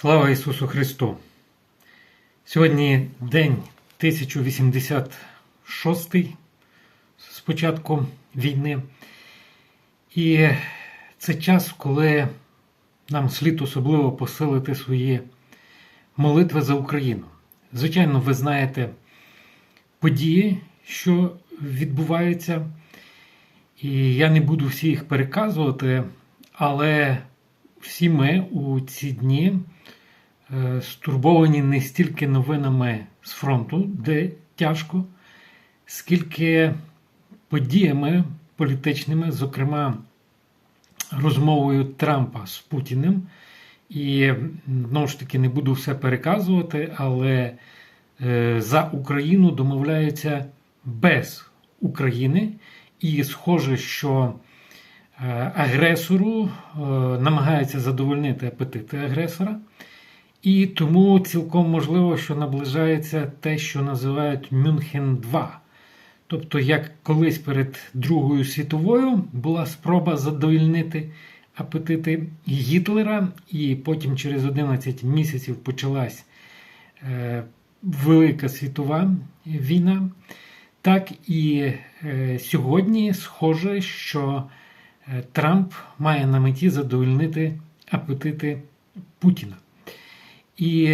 Слава Ісусу Христу! Сьогодні день 1086 з початку війни. І це час, коли нам слід особливо посилити свої молитви за Україну. Звичайно, ви знаєте події, що відбуваються, і я не буду всі їх переказувати, але всі ми у ці дні е, стурбовані не стільки новинами з фронту, де тяжко, скільки подіями політичними, зокрема розмовою Трампа з Путіним. І знову ж таки не буду все переказувати, але е, за Україну домовляються без України, і схоже, що агресору е, намагаються задовольнити апетити агресора. І тому цілком можливо, що наближається те, що називають Мюнхен 2. Тобто, як колись перед Другою світовою була спроба задовольнити апетити Гітлера, і потім через 11 місяців почалась е, Велика світова війна. Так і е, сьогодні схоже, що е, Трамп має на меті задовольнити апетити Путіна. І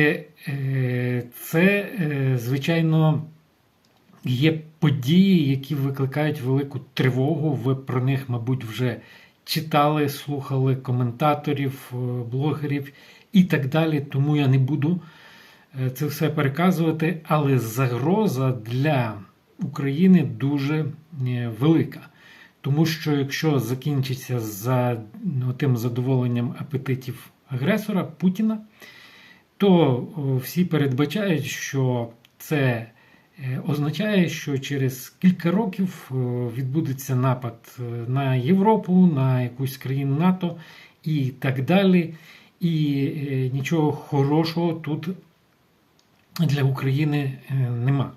е, це, е, звичайно, є події, які викликають велику тривогу. Ви про них, мабуть, вже читали, слухали коментаторів, е, блогерів і так далі. Тому я не буду е, це все переказувати. Але загроза для України дуже е, велика. Тому що якщо закінчиться за ну, тим задоволенням апетитів агресора Путіна, то всі передбачають, що це означає, що через кілька років відбудеться напад на Європу, на якусь країну НАТО і так далі. І нічого хорошого тут для України нема.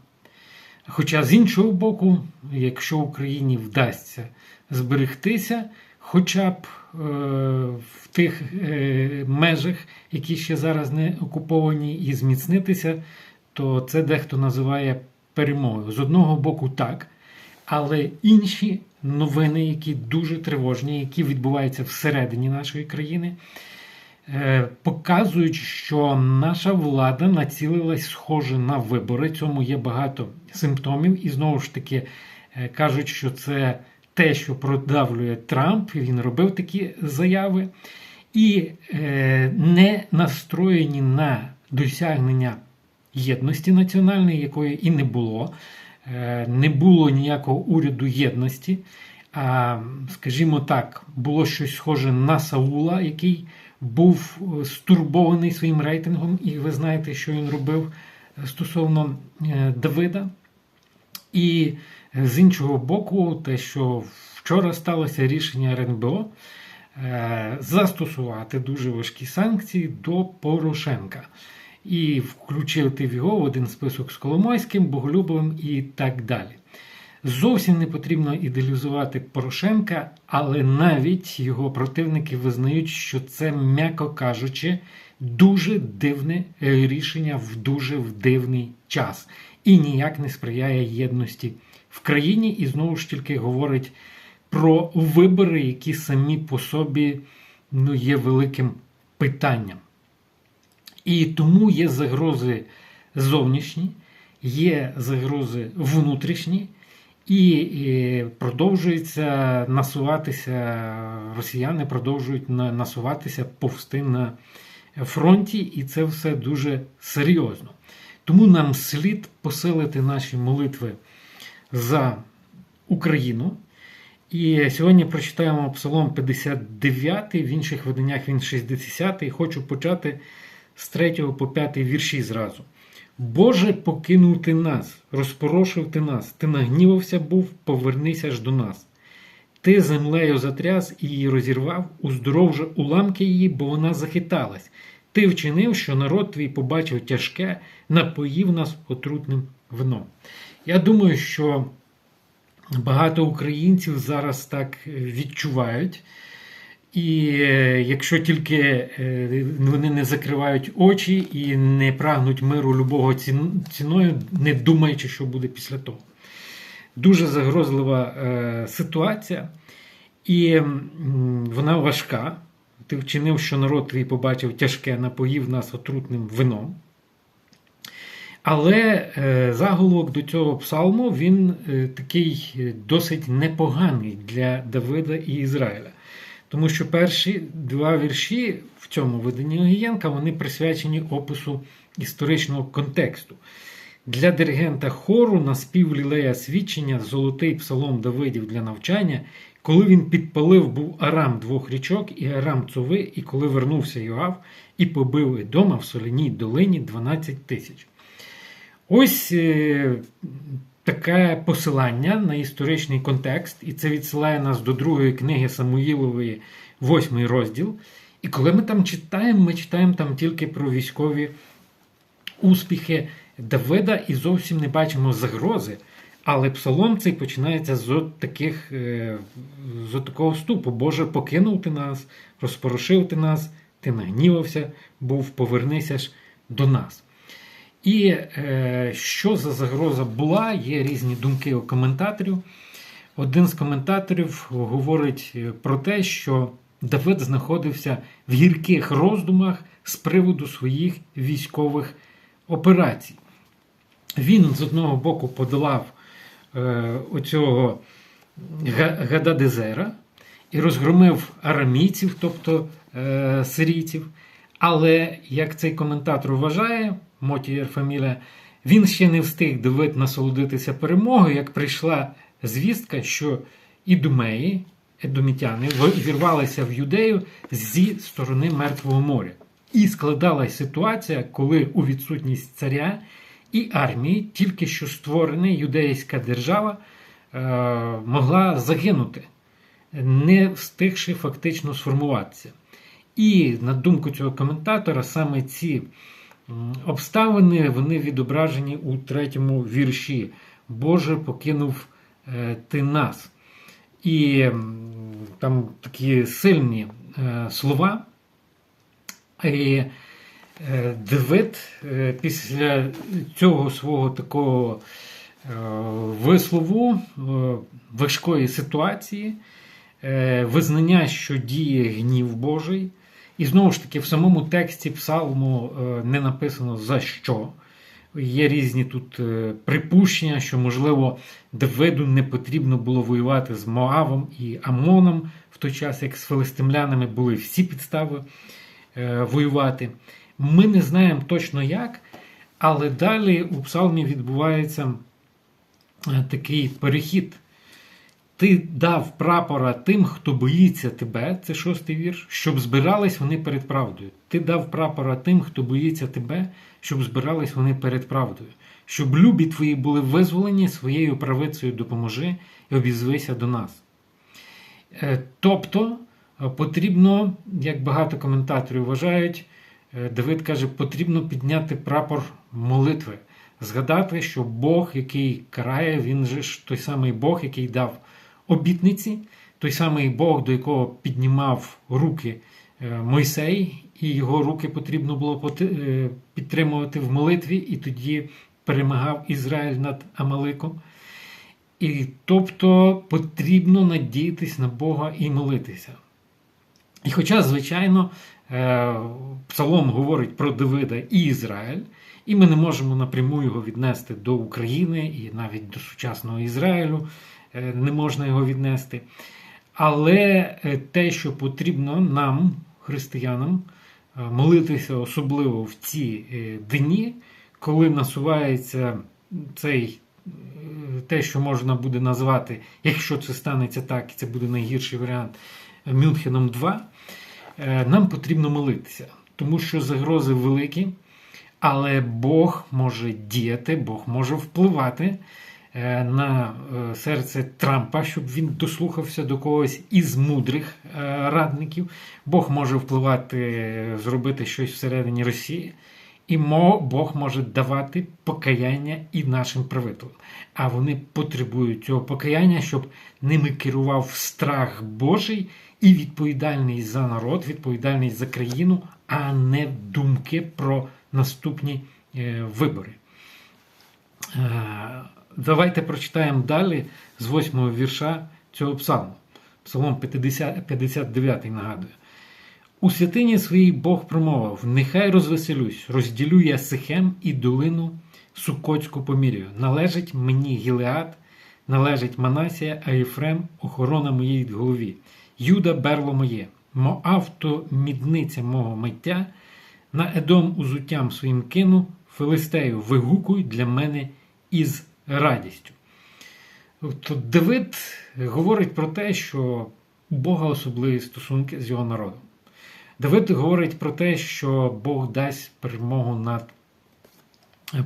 Хоча з іншого боку, якщо Україні вдасться зберегтися, хоча б е, в тих е, межах, які ще зараз не окуповані, і зміцнитися, то це дехто називає перемогою. З одного боку, так. Але інші новини, які дуже тривожні, які відбуваються всередині нашої країни, показують, що наша влада націлилась схоже на вибори. Цьому є багато симптомів, і знову ж таки е, кажуть, що це те, що продавлює Трамп. Він робив такі заяви, і е, не настроєні на досягнення єдності національної, якої і не було. Не було ніякого уряду єдності. А, скажімо так, було щось схоже на Саула, який був стурбований своїм рейтингом, і ви знаєте, що він робив стосовно Давида. І з іншого боку, те, що вчора сталося рішення РНБО застосувати дуже важкі санкції до Порошенка. І включити в його в один список з Коломойським, Боголюбовим і так далі. Зовсім не потрібно ідеалізувати Порошенка, але навіть його противники визнають, що це, м'яко кажучи, дуже дивне рішення в дуже в дивний час і ніяк не сприяє єдності в країні, і знову ж тільки говорить про вибори, які самі по собі ну, є великим питанням. І тому є загрози зовнішні, є загрози внутрішні. І продовжується насуватися, росіяни продовжують насуватися повсти на фронті, і це все дуже серйозно. Тому нам слід посилити наші молитви за Україну. І сьогодні прочитаємо Псалом 59, в інших виданнях він 60. І хочу почати з 3 по 5 вірші зразу. Боже, покинув ти нас, розпорошив ти нас, ти нагнівався був, повернися ж до нас. Ти землею затряс і її розірвав, уздоров же уламки її, бо вона захиталась. Ти вчинив, що народ твій побачив тяжке, напоїв нас отрутним вином. Я думаю, що багато українців зараз так відчувають. І е, якщо тільки е, вони не закривають очі і не прагнуть миру любого ціною, не думаючи, що буде після того. Дуже загрозлива е, ситуація, і вона важка. Ти вчинив, що народ твій побачив тяжке, напоїв нас отрутним вином. Але заголовок до цього псалму він такий досить непоганий для Давида і Ізраїля. Тому що перші два вірші в цьому виданні Огієнка вони присвячені опису історичного контексту. Для диригента хору на спів лілея свідчення золотий псалом Давидів для навчання, коли він підпалив був Арам двох річок і Арам Цови, і коли вернувся Йоав і побив Едома в соляній долині 12 тисяч. Ось е, таке посилання на історичний контекст, і це відсилає нас до другої книги Самуїлової, восьмий розділ. І коли ми там читаємо, ми читаємо там тільки про військові успіхи Давида і зовсім не бачимо загрози. Але псалом цей починається з от таких, е, з от такого вступу. Боже, покинув ти нас, розпорошив ти нас, ти нагнівався, був, повернися ж до нас. І е, що за загроза була, є різні думки у коментаторів. Один з коментаторів говорить е, про те, що Давид знаходився в гірких роздумах з приводу своїх військових операцій. Він з одного боку подолав е, оцього Гададезера і розгромив арамійців, тобто е, сирійців. Але, як цей коментатор вважає, Мотієр Фаміля, він ще не встиг Давид насолодитися перемогою, як прийшла звістка, що ідумеї, едомітяни, вірвалися в юдею зі сторони Мертвого моря. І складалась ситуація, коли у відсутність царя і армії, тільки що створена юдейська держава е, могла загинути, не встигши фактично сформуватися. І на думку цього коментатора, саме ці обставини вони відображені у третьому вірші. Боже покинув е, ти нас. І там такі сильні е, слова. І е, е, після цього свого такого вислову важкої ситуації, визнання, що діє гнів Божий. І знову ж таки, в самому тексті псалму е, не написано за що. Є різні тут е, припущення, що, можливо, Давиду не потрібно було воювати з Моавом і Амоном в той час, як з филистимлянами були всі підстави е, воювати. Ми не знаємо точно як, але далі у псалмі відбувається такий перехід. Ти дав прапора тим, хто боїться тебе, це шостий вірш, щоб збирались вони перед правдою. Ти дав прапора тим, хто боїться тебе, щоб збирались вони перед правдою. Щоб любі твої були визволені своєю правицею допоможи і обізвися до нас. Е, Тобто е, потрібно, як багато коментаторів вважають, е, Давид каже, потрібно підняти прапор молитви, згадати, що Бог, який карає, він же ж той самий Бог, який дав обітниці, той самий Бог, до якого піднімав руки е, Мойсей, і його руки потрібно було е, підтримувати в молитві, і тоді перемагав Ізраїль над Амаликом. І тобто потрібно надіятись на Бога і молитися. І хоча, звичайно, е, Псалом говорить про Давида і Ізраїль, і ми не можемо напряму його віднести до України і навіть до сучасного Ізраїлю, не можна його віднести. Але е, те, що потрібно нам, християнам, е, молитися особливо в ці е, дні, коли насувається цей е, те, що можна буде назвати, якщо це станеться так, і це буде найгірший варіант Мюнхеном 2, е, нам потрібно молитися, тому що загрози великі, але Бог може діяти, Бог може впливати е, на е, серце Трампа, щоб він дослухався до когось із мудрих е, радників. Бог може впливати, е, зробити щось всередині Росії. І Бог може давати покаяння і нашим правителям. А вони потребують цього покаяння, щоб ними керував страх Божий і відповідальність за народ, відповідальність за країну, а не думки про наступні е, вибори. Давайте прочитаємо далі з 8 вірша цього псалму. Псалом 50, 59 нагадую. У святині своїй Бог промовив: Нехай розвеселюсь, розділю я Сихем і долину Сукоцьку помірюю. Належить мені Гілеад, належить Манасія, а Єфрем охорона моїй голові. Юда берло моє, Моав то мідниця мого миття, на Едом узуттям своїм кину, Филистею вигукуй для мене із радістю. Тобто Давид говорить про те, що у Бога особливі стосунки з його народом. Давид говорить про те, що Бог дасть перемогу над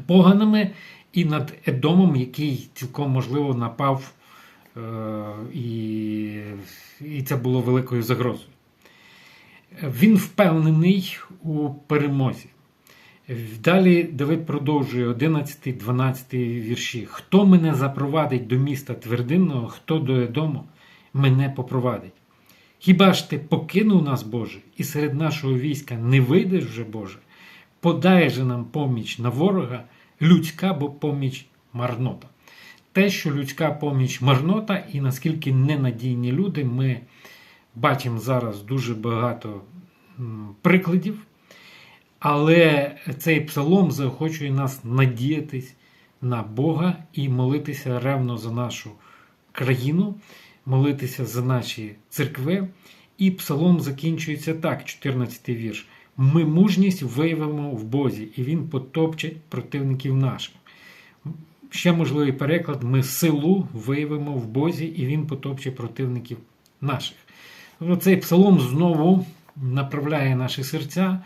поганими і над Едомом, який цілком можливо напав, е, і, і це було великою загрозою. Він впевнений у перемозі. Далі Давид продовжує 11-12 вірші. Хто мене запровадить до міста твердинного, хто до Едому мене попровадить? Хіба ж ти покинув нас, Боже, і серед нашого війська не вийдеш вже, Боже? Подай же нам поміч на ворога, людська бо поміч марнота. Те, що людська поміч марнота, і наскільки ненадійні люди, ми бачимо зараз дуже багато прикладів. Але цей псалом заохочує нас надіятись на Бога і молитися ревно за нашу країну, молитися за наші церкви. І псалом закінчується так, 14 вірш. Ми мужність виявимо в Бозі, і Він потопчить противників наших. Ще можливий переклад: ми силу виявимо в Бозі, і Він потопче противників наших. Цей псалом знову направляє наші серця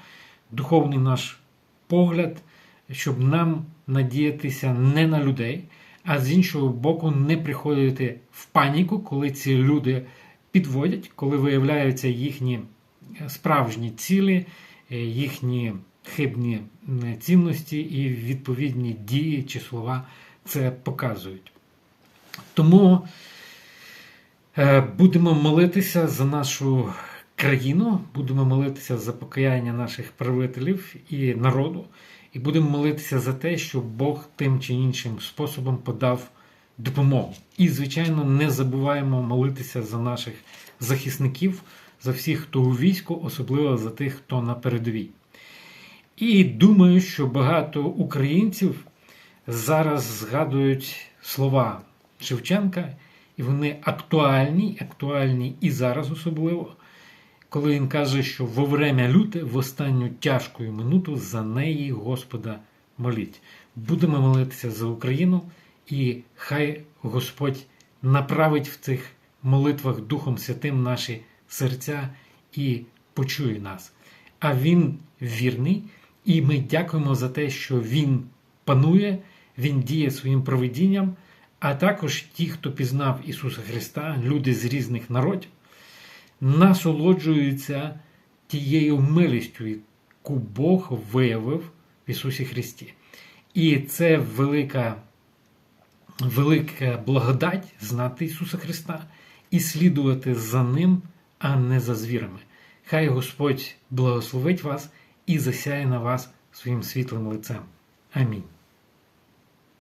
духовний наш погляд, щоб нам надіятися не на людей, а з іншого боку, не приходити в паніку, коли ці люди підводять, коли виявляються їхні справжні цілі, е, їхні хибні цінності і відповідні дії чи слова це показують. Тому е, будемо молитися за нашу країну, будемо молитися за покаяння наших правителів і народу, і будемо молитися за те, щоб Бог тим чи іншим способом подав допомогу. І, звичайно, не забуваємо молитися за наших захисників, за всіх, хто у війську, особливо за тих, хто на передовій. І думаю, що багато українців зараз згадують слова Шевченка, і вони актуальні, актуальні і зараз особливо коли він каже, що во время люте в останню тяжку минуту за неї Господа моліть. Будемо молитися за Україну, і хай Господь направить в цих молитвах Духом Святим наші серця і почує нас. А Він вірний, і ми дякуємо за те, що Він панує, Він діє своїм провидінням, а також ті, хто пізнав Ісуса Христа, люди з різних народів насолоджуються тією милістю, яку Бог виявив в Ісусі Христі. І це велика, велика благодать знати Ісуса Христа і слідувати за Ним, а не за звірами. Хай Господь благословить вас і засяє на вас своїм світлим лицем. Амінь.